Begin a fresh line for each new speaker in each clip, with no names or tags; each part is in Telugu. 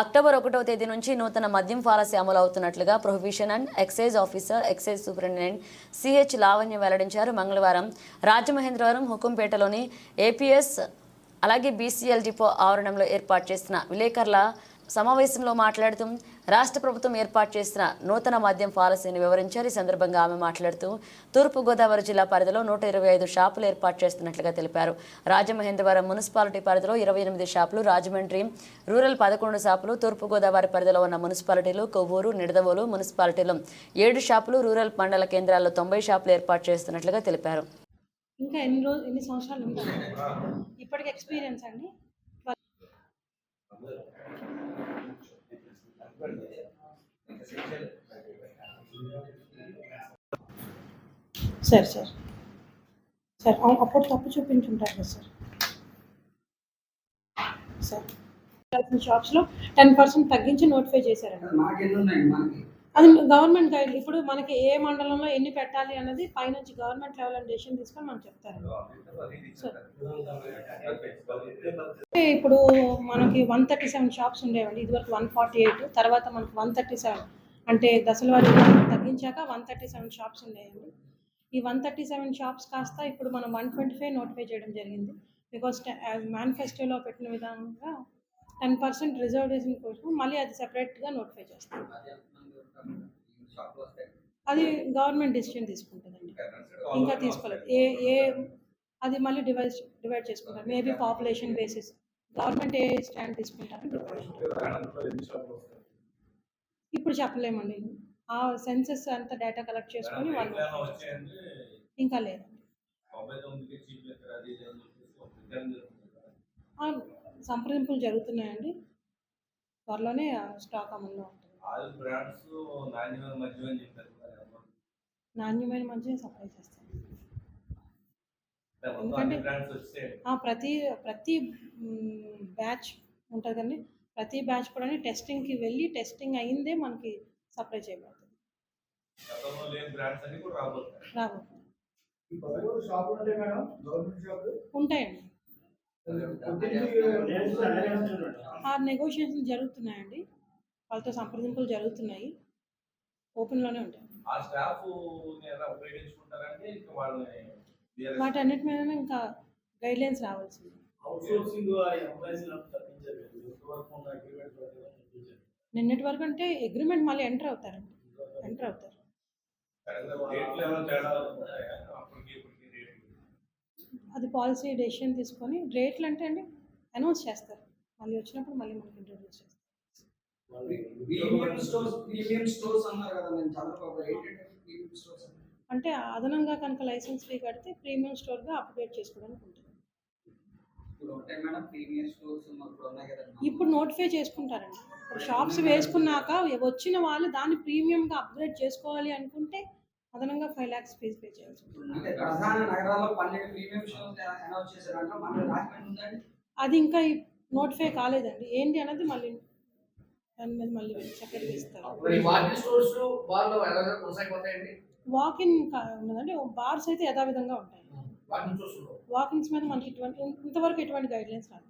అక్టోబర్ ఒకటో తేదీ నుంచి నూతన మద్యం పాలసీ అమలు అవుతున్నట్లుగా prohibition and excise officer excise superintendent CH Lavanya వెల్లడించారు. మంగళవారం రాజమహేంద్రవరం హుకుంపేటలోని ఏపీఎస్ అలాగే బీసీఎల్ డిపో ఆవరణంలో ఏర్పాటు చేసిన విలేకరుల సమావేశంలో మాట్లాడుతూ రాష్ట్ర ప్రభుత్వం ఏర్పాటు చేసిన నూతన మద్యం పాలసీని వివరించారు. ఈ సందర్భంగా ఆమె మాట్లాడుతూ తూర్పుగోదావరి జిల్లా పరిధిలో నూట ఇరవై ఐదు షాపులు ఏర్పాటు చేస్తున్నట్లుగా తెలిపారు. రాజమహేంద్రవరం మున్సిపాలిటీ పరిధిలో ఇరవై ఎనిమిది షాపులు రాజమండ్రి రూరల్ పదకొండు షాపులు తూర్పుగోదావరి పరిధిలో ఉన్న మున్సిపాలిటీలు కొవ్వూరు నిడదవోలు మున్సిపాలిటీలు ఏడు షాపులు రూరల్ మండల కేంద్రాల్లో తొంభై షాపులు ఏర్పాటు చేస్తున్నట్లుగా తెలిపారు.
ఇంకా ఎన్ని రోజులు ఎన్ని సంవత్సరాలు ఉంటారు ఇప్పటికి ఎక్స్పీరియన్స్ అండి? Sir sir. సార్ అప్పుడు తప్పు చూపించుంటారు కదా సార్. సార్. షాప్స్లో టెన్ పర్సెంట్ తగ్గించి నోటిఫై చేశారండి.
మనకి?
అది గవర్నమెంట్ గైడ్ ఇప్పుడు మనకి ఏ మండలంలో ఎన్ని పెట్టాలి అన్నది పైనుంచి గవర్నమెంట్ లెవెల్ డెసిషన్ తీసుకొని మనం చెప్తారు. ఇప్పుడు మనకి వన్ థర్టీ సెవెన్ షాప్స్ ఉండేవండి. ఇదివరకు వన్ ఫార్టీ ఎయిట్ తర్వాత మనకి వన్ థర్టీ సెవెన్ అంటే దశల తగ్గించాక వన్ థర్టీ సెవెన్ షాప్స్ ఉండేయండి. ఈ వన్ థర్టీ సెవెన్ షాప్స్ కాస్త ఇప్పుడు మనం వన్ ట్వంటీ ఫైవ్ నోటిఫై చేయడం జరిగింది. బికాస్ మేనిఫెస్టోలో పెట్టిన విధంగా టెన్ పర్సెంట్ రిజర్వేషన్ కోసం మళ్ళీ అది సెపరేట్గా నోటిఫై చేస్తాం. అది గవర్నమెంట్ డిసిషన్ తీసుకుంటుందండి. ఇంకా తీసుకోలేదు. ఏ ఏ అది మళ్ళీ డివైడ్ డివైడ్ చేసుకుంటారు. మేబీ పాపులేషన్ బేసిస్ గవర్నమెంట్ ఏ స్టాండ్ తీసుకుంటారని ఇప్పుడు చెప్పలేమండి. ఆ సెన్సెస్ అంతా డేటా కలెక్ట్ చేసుకొని వాళ్ళు ఇంకా లేదు. సంప్రదింపులు జరుగుతున్నాయండి. త్వరలోనే స్టాక్ అమల్లో ఉంటుంది.
బ్రాండ్స్ నాణ్యమైన మద్యం అని చెప్పారు.
నాణ్యమైన సప్లై చేస్తాం. ఎందుకంటే-
బ్రాండ్స్ వచ్చాయి.
ఆ, ప్రతి ప్రతి బ్యాచ్ ఉంటుంది కండి ప్రతి బ్యాచ్ కూడా టెస్టింగ్కి వెళ్ళి టెస్టింగ్ అయిందే మనకి సప్లై చేయబడుతుంది. ఉంటాయండి. ఆ నెగోషియేషన్ జరుగుతున్నాయండి. వాళ్ళతో సంప్రదింపులు జరుగుతున్నాయి. ఓపెన్లోనే ఉంటాయి.
ఆ స్టాఫ్ ఎలా ఉపయోగించుకుంటారంటే ఇంకా వాళ్ళని వేరే-
వాటన్నిటి మీద ఇంకా గైడ్ లైన్స్ రావాల్సింది నిన్నటి వరకు అంటే అగ్రిమెంట్ మళ్ళీ ఎంటర్ అవుతారండి. ఎంటర్ అవుతారు. అది పాలసీ డెసిషన్ తీసుకొని రేట్లు అంటే అండి అనౌన్స్ చేస్తారు. మళ్ళీ వచ్చినప్పుడు మళ్ళీ మనకి ఇంట్రొడ్యూస్ చేస్తారు.
ప్రీమియం స్టోర్స్ ప్రీమియం స్టోర్స్ అన్నారు కదా నేను చంద్రబాబు ఏంటంటే ప్రీమియం స్టోర్స్
అంటే అదనంగా కనుక లైసెన్స్ ఫీ కడితే ప్రీమియం స్టోర్గా అప్గ్రేడ్ చేసుకోవడానికి ఉంటుంది.
ఇప్పుడు
నోటిఫై చేసుకుంటారండి. ఇప్పుడు షాప్స్ వేసుకున్నాక వచ్చిన వాళ్ళు దాన్ని ప్రీమియంగా అప్గ్రేడ్ చేసుకోవాలి అనుకుంటే అదనంగా ఫైవ్ ల్యాక్స్ ఫీజు పే చేయాల్సి ఉంటుంది. అది ఇంకా నోటిఫై కాలేదండి. ఏంటి అన్నది మళ్ళీ దాని మీద మళ్ళీ సెపరేట్గా ఇస్తారు
ఇప్పుడు ఈ వాకింగ్ స్టోర్స్ వాళ్ళు ఎలా కొనసాగిపోతాయండి?
వాక్ ఇన్ ఉన్నదండి. బార్స్ అయితే యథావిధంగా ఉంటాయి. వాకింగ్స్ మీద మనకి ఇటువంటి ఇంతవరకు ఎటువంటి గైడ్ లైన్స్ రాదు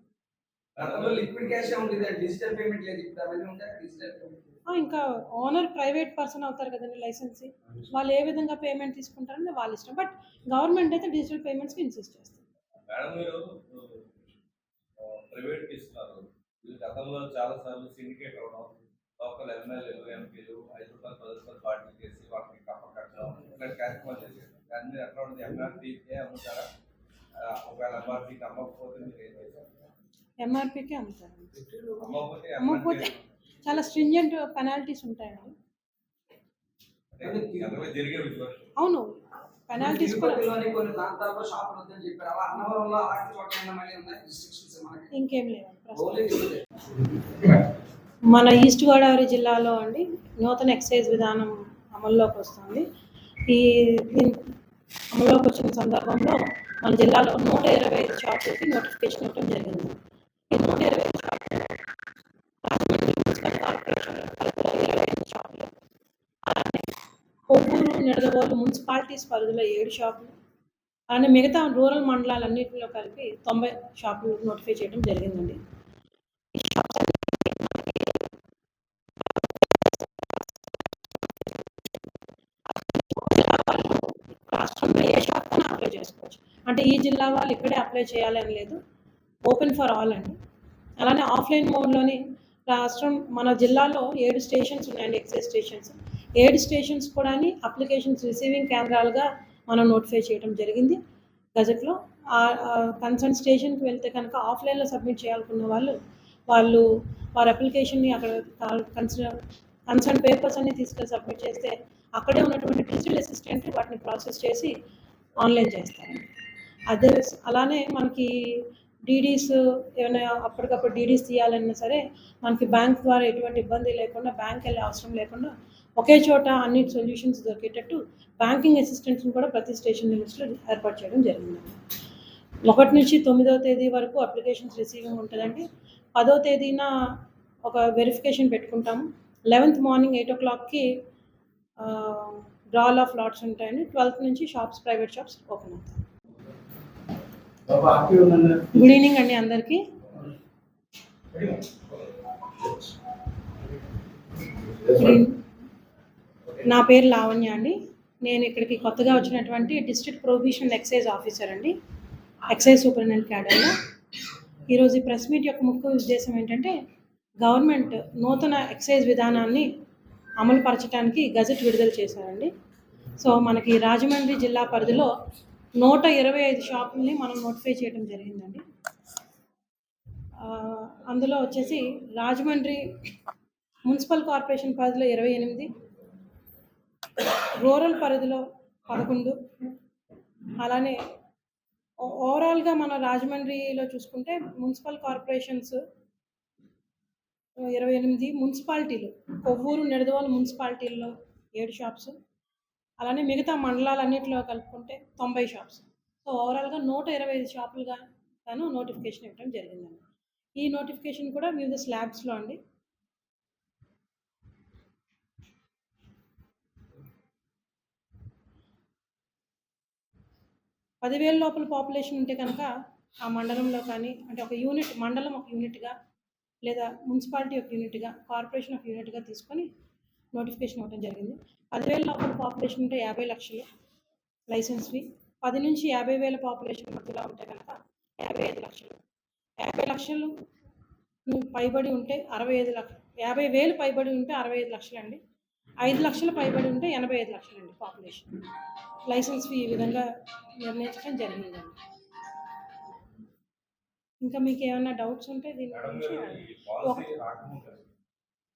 ఇంకా ఓనర్ ప్రైవేట్ పర్సన్ అవుతారు కదండి లైసెన్స్. వాళ్ళు ఏ విధంగా పేమెంట్ తీసుకుంటారని వాళ్ళ ఇష్టం. బట్ గవర్నమెంట్ అయితే డిజిటల్ పేమెంట్స్కి ఇన్సిస్ట్ చేస్తారు
మేడం మీరు ప్రైవేట్ ఇస్తున్నారు వీళ్ళు గతంలో చాలా సార్లు సిండికేట్ అవడం లోకల్ ఎమ్మెల్యేలు ఎంపీలు ఐదు రూపాయలు పది రూపాయలు పార్టీ చేసి వాటిని కప్ప కట్టడం ఇట్లాంటి కార్యక్రమాలు చేశారు దాని మీద ఎట్లా ఉంటుంది ఎంఆర్పీకే అమ్ముతారా? ఒకవేళ ఎంఆర్పీకి అమ్మకపోతే మీరు ఏం చేస్తారు?
ఎంఆర్పీకే అమ్ముతారు.
అమ్మకపోతే
చాలా స్ట్రింజెంట్ పెనాల్టీస్ ఉంటాయండి. అవును. పెనాల్టీస్ కూడా. ఇంకేం మన ఈస్ట్ గోదావరి జిల్లాలో అండి నూతన ఎక్సైజ్ విధానం అమల్లోకి వస్తుంది. ఈ అమల్లోకి వచ్చిన సందర్భంలో మన జిల్లాలో నూట ఇరవై ఐదు షాపులకి నోటిఫికేషన్ ఇవ్వడం జరిగింది. ఈ నూట ఇరవై ఐదు షాపులు నిడదవోలు మున్సిపాలిటీస్ పరిధిలో ఏడు షాపులు. అలానే మిగతా రూరల్ మండలాలన్నింటిలో కలిపి తొంభై షాపులు నోటిఫై చేయడం జరిగిందండి. రాష్ట్రంలో ఏ అప్లై చేసుకోవచ్చు. అంటే ఈ జిల్లా వాళ్ళు ఇక్కడే అప్లై చేయాలని లేదు. ఓపెన్ ఫర్ ఆల్ అండి. అలానే ఆఫ్లైన్ మోడ్లోని రాష్ట్రం మన జిల్లాలో ఏడు స్టేషన్స్ ఉన్నాయండి ఎక్సైజ్ స్టేషన్స్ ఏడు స్టేషన్స్ కూడా అప్లికేషన్స్ రిసీవింగ్ కేంద్రాలుగా మనం నోటిఫై చేయడం జరిగింది. గజెట్లో కన్సర్న్ స్టేషన్కి వెళ్తే కనుక ఆఫ్లైన్లో సబ్మిట్ చేయాలనుకున్న వాళ్ళు వాళ్ళు వారి అప్లికేషన్ని అక్కడ కన్సర్న్ కన్సర్న్ పేపర్స్ అన్ని తీసుకెళ్ళి సబ్మిట్ చేస్తే అక్కడే ఉన్నటువంటి డిజిటల్ అసిస్టెంట్ వాటిని ప్రాసెస్ చేసి ఆన్లైన్ చేస్తారు. అదే అలానే మనకి డీడీస్ ఏమైనా అప్పటికప్పుడు డీడీస్ తీయాలన్నా సరే మనకి బ్యాంక్ ద్వారా ఎటువంటి ఇబ్బంది లేకుండా బ్యాంక్ వెళ్ళే అవసరం లేకుండా ఒకే చోట అన్ని సొల్యూషన్స్ దొరికేటట్టు బ్యాంకింగ్ అసిస్టెంట్స్ని కూడా ప్రతి స్టేషన్ లిమిట్స్లో ఏర్పాటు చేయడం జరిగింది. ఒకటి నుంచి తొమ్మిదవ తేదీ వరకు అప్లికేషన్స్ రిసీవింగ్ ఉంటుందండి. పదో తేదీన ఒక వెరిఫికేషన్ పెట్టుకుంటాము. లెవెన్త్ మార్నింగ్ ఎయిట్ ఓ క్లాక్కి డ్రాల్ ఆఫ్ లాట్స్ ఉంటాయండి. ట్వెల్త్ నుంచి షాప్స్ ప్రైవేట్ షాప్స్ ఓపెన్ అవుతాయి. గుడ్ ఈవినింగ్ అండి అందరికీ. నా పేరు లావణ్య అండి. నేను ఇక్కడికి కొత్తగా వచ్చినటువంటి డిస్ట్రిక్ట్ ప్రొవిషన్ ఎక్సైజ్ ఆఫీసర్ అండి. ఎక్సైజ్ సూపరింటెండెంట్ క్యాడర్లో ఈరోజు ఈ ప్రెస్ మీట్ యొక్క ముఖ్య ఉద్దేశం ఏంటంటే గవర్నమెంట్ నూతన ఎక్సైజ్ విధానాన్ని అమలు పరచడానికి గజెట్ విడుదల చేశారండి. సో మనకి రాజమండ్రి జిల్లా పరిధిలో నూట ఇరవై ఐదు షాపుల్ని మనం నోటిఫై చేయడం జరిగిందండి. అందులో వచ్చేసి రాజమండ్రి మున్సిపల్ కార్పొరేషన్ పరిధిలో ఇరవై ఎనిమిది రూరల్ పరిధిలో పదకొండు అలానే ఓవరాల్గా మన రాజమండ్రిలో చూసుకుంటే మున్సిపల్ కార్పొరేషన్స్ ఇరవై ఎనిమిది మున్సిపాలిటీలు కొవ్వూరు నిడదవోలు మున్సిపాలిటీల్లో ఏడు షాప్స్ అలానే మిగతా మండలాలన్నింటిలో కలుపుకుంటే తొంభై షాప్స్. సో ఓవరాల్గా నూట ఇరవై ఐదు షాపులుగా తను నోటిఫికేషన్ ఇవ్వడం జరిగిందండి ఈ నోటిఫికేషన్ కూడా వివిధ స్లాబ్స్లో అండి. పదివేల లోపల పాపులేషన్ ఉంటే కనుక ఆ మండలంలో కానీ అంటే ఒక యూనిట్ మండలం ఒక యూనిట్గా లేదా మున్సిపాలిటీ ఒక యూనిట్గా కార్పొరేషన్ ఒక యూనిట్గా తీసుకొని నోటిఫికేషన్ ఇవ్వడం జరిగింది. పదివేల లోపల పాపులేషన్ ఉంటే యాభై లక్షలు లైసెన్స్ ఫీ. పది నుంచి యాభై వేల పాపులేషన్ మధ్యలో ఉంటే కనుక యాభై ఐదు లక్షలు. యాభై లక్షలు పైబడి ఉంటే అరవై ఐదు లక్షలు యాభై వేలు పైబడి ఉంటే అరవై ఐదు లక్షలు అండి ఐదు లక్షలు పైబడి ఉంటే ఎనభై ఐదు లక్షలు అండి పాపులేషన్. లైసెన్స్ ఫీ ఈ విధంగా నిర్ణయించడం జరిగిందండి. ఇంకా మీకు ఏమైనా డౌట్స్ ఉంటే దీని గురించి